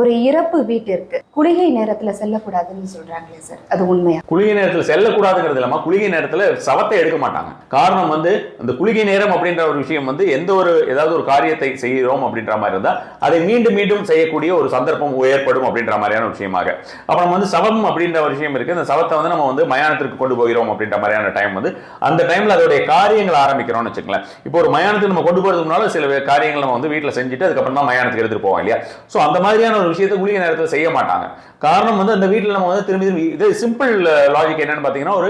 ஒரு இறப்பு வீட்டிற்கு. குளிகை நேரத்துல செல்லக்கூடாதுன்னு சொல்றாங்களே சார். அது உண்மையா? குளிகை நேரத்தில் செல்லக்கூடாதுங்கிறது இல்லாம குளிகை நேரத்தில் சவத்தை எடுக்க மாட்டாங்க. காரணம் வந்து அந்த குளிகை நேரம் அப்படின்ற ஒரு விஷயம் வந்து எந்த ஒரு ஏதாவது ஒரு காரியத்தை செய்கிறோம் அப்படின்ற மாதிரி இருந்தால் அதை மீண்டும் மீண்டும் செய்யக்கூடிய ஒரு சந்தர்ப்பம் ஏற்படும் அப்படின்ற மாதிரியான ஒரு விஷயமாக. அப்புறம் வந்து சவம் அப்படின்ற ஒரு விஷயம் இருக்கு. அந்த சவத்தை வந்து நம்ம வந்து மயானத்திற்கு கொண்டு போகிறோம் அப்படின்ற மாதிரியான டைம் வந்து அந்த டைம்ல அதோடைய காரியங்கள் ஆரம்பிக்கிறோம்னு வச்சுக்கலாம் இப்போ ஒரு மயானத்துக்கு நம்ம கொண்டு போறதுக்கு முன்னால சில காரியங்களை நம்ம வந்து வீட்டில் செஞ்சுட்டு அதுக்கப்புறம் தான் மயானத்துக்கு எடுத்துட்டு போவோம் இல்லையா? ஸோ அந்த மாதிரியான ஒரு விஷயத்தை குளிகை நேரத்தில் செய்ய மாட்டாங்க. காரணம் வந்து அந்த வீட்டில் நம்ம வந்து திரும்பி திரும்பி இது சிம்பிள் லாஜிக் என்னன்னு பார்த்தீங்கன்னா ஒரு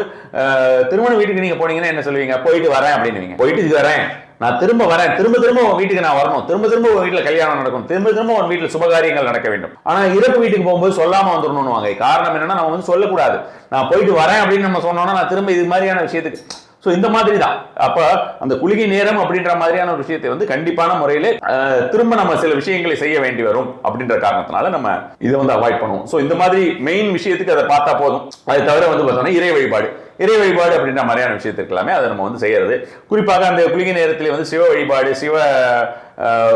திருமண வீட்டுக்கு நீங்க போனீங்கன்னா என்ன சொல்லுவீங்க? போயிட்டு வரேன் அப்படின்னு போயிட்டு இது வரேன். நான் திரும்ப வரேன். திரும்ப திரும்ப உன் வீட்டுக்கு நான் வரணும். திரும்ப திரும்ப உன் வீட்டில் கல்யாணம் நடக்கும். திரும்ப திரும்ப உன் வீட்டில் சுபகாரியங்கள் நடக்க வேண்டும். ஆனா இறப்பு வீட்டுக்கு போகும்போது சொல்லாமல் வந்துடணும் வாங்க. காரணம் என்னன்னா நம்ம வந்து சொல்லக்கூடாது. நான் போயிட்டு வரேன் அப்படின்னு நம்ம சொன்னோம்னா நான் திரும்ப இது மாதிரியான விஷயத்துக்கு ஸோ இந்த மாதிரி தான் அப்போ அந்த குளிகை நேரம் அப்படின்ற மாதிரியான ஒரு விஷயத்தை வந்து கண்டிப்பான முறையிலே திரும்ப நம்ம சில விஷயங்களை செய்ய வேண்டி வரும் அப்படின்ற காரணத்தினால நம்ம இதை வந்து அவாய்ட் பண்ணுவோம். ஸோ இந்த மாதிரி மெயின் விஷயத்துக்கு அதை பார்த்தா போதும். அதை தவிர வந்து பார்த்தோம்னா இறை வழிபாடு. இறை வழிபாடு அப்படின்ற மாதிரியான விஷயத்துக்கு எல்லாமே அதை நம்ம வந்து செய்யறது. குறிப்பாக அந்த குளிகை நேரத்தில் வந்து சிவ வழிபாடு சிவ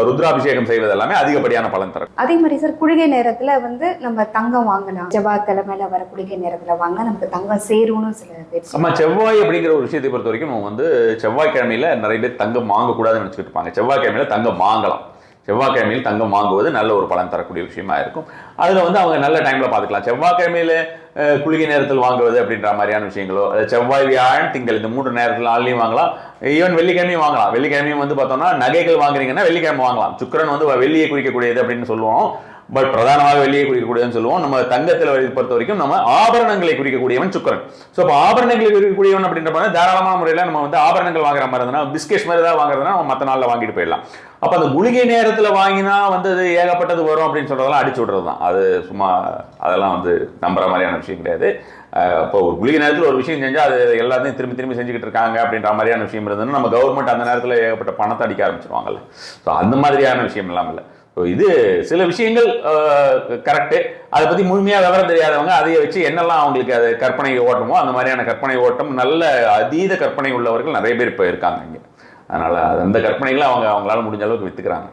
ருத்ராபிஷேகம் செய்வது எல்லாமே அதிகப்படியான பலன் தரும். அதே மாதிரி சார் குளிகை நேரத்துல வந்து நம்ம தங்கம் வாங்கலாம். செவ்வாய்க்கிழமையில வர குளிகை நேரத்துல வாங்க நமக்கு தங்கம் சேரும்னு சில பேர். நம்ம செவ்வாய் அப்படிங்கிற ஒரு விஷயத்தை பொறுத்த வரைக்கும் நம்ம வந்து செவ்வாய்க்கிழமையில நிறைய பேர் தங்கம் வாங்கக்கூடாதுன்னு நினச்சிட்டு இருப்பாங்க. செவ்வாய்க்கிழமையில தங்கம் வாங்கலாம். செவ்வாய்க்கிழமையில் தங்கம் வாங்குவது நல்ல ஒரு பலன் தரக்கூடிய விஷயமா இருக்கும். அதில் வந்து அவங்க நல்ல டைம்ல பார்த்துக்கலாம். செவ்வாய்க்கிழமையில குளிகை நேரத்தில் வாங்குவது அப்படின்ற மாதிரியான விஷயங்களோ செவ்வாய் வியாழன் திங்கள் இந்த மூன்று நேரத்தில் நாள்லையும் வாங்கலாம். ஈவன் வெள்ளிக்கிழமையும் வாங்கலாம். வெள்ளிக்கிழமையும் வந்து பார்த்தோம்னா நகைகள் வாங்குறீங்கன்னா வெள்ளிக்கிழமை வாங்கலாம். சுக்கிரன் வந்து வெள்ளியை குறிக்கக்கூடியது அப்படின்னு சொல்லுவோம். பட் பிரதானமாக வெளியே குறிக்கக்கூடியதுன்னு சொல்லுவோம். நம்ம தங்கத்தில் பொறுத்த வரைக்கும் நம்ம ஆபரணங்களை குறிக்கக்கூடியவன் சுக்கரன். ஸோ இப்போ ஆபரணங்களை குறிக்கக்கூடியவன் அப்படின்ற மாதிரி தாராளமான முறையில் நம்ம வந்து ஆபரணங்கள் வாங்குற மாதிரி இருந்தனா பிஸ்கெட் மாதிரி ஏதாவது வாங்குறதுனா நம்ம மற்ற நாளில் வாங்கிட்டு போயிடலாம். அப்போ அந்த குளிகை நேரத்தில் வாங்கினா வந்து அது ஏகப்பட்டது வரும் அப்படின்னு சொல்றதெல்லாம் அடிச்சு விட்றது தான் அது சும்மா அதெல்லாம் வந்து நம்புற மாதிரியான விஷயம் கிடையாது. இப்போ ஒரு குளிகை நேரத்தில் ஒரு விஷயம் செஞ்சால் அது எல்லாத்தையும் திரும்பி திரும்பி செஞ்சுக்கிட்டு இருக்காங்க அப்படின்ற மாதிரியான விஷயம் இருந்ததுன்னா நம்ம கவர்மெண்ட் அந்த நேரத்தில் ஏகப்பட்ட பணத்தை அடிக்க ஆரம்பிச்சிருவாங்கல்ல. ஸோ அந்த மாதிரியான விஷயம் எல்லாம் இல்லை. இது சில விஷயங்கள் கரெக்டு அதை பற்றி முழுமையாக விவரம் தெரியாதவங்க அதை வச்சு என்னெல்லாம் அவங்களுக்கு அது கற்பனை ஓட்டமோ அந்த மாதிரியான கற்பனை ஓட்டம் நல்ல அதீத கற்பனை உள்ளவர்கள் நிறைய பேர் இப்போ இருக்காங்க இங்கே. அதனால் அந்த கற்பனைகளை அவங்க அவங்களால முடிஞ்ச அளவுக்கு விற்றுக்கிறாங்க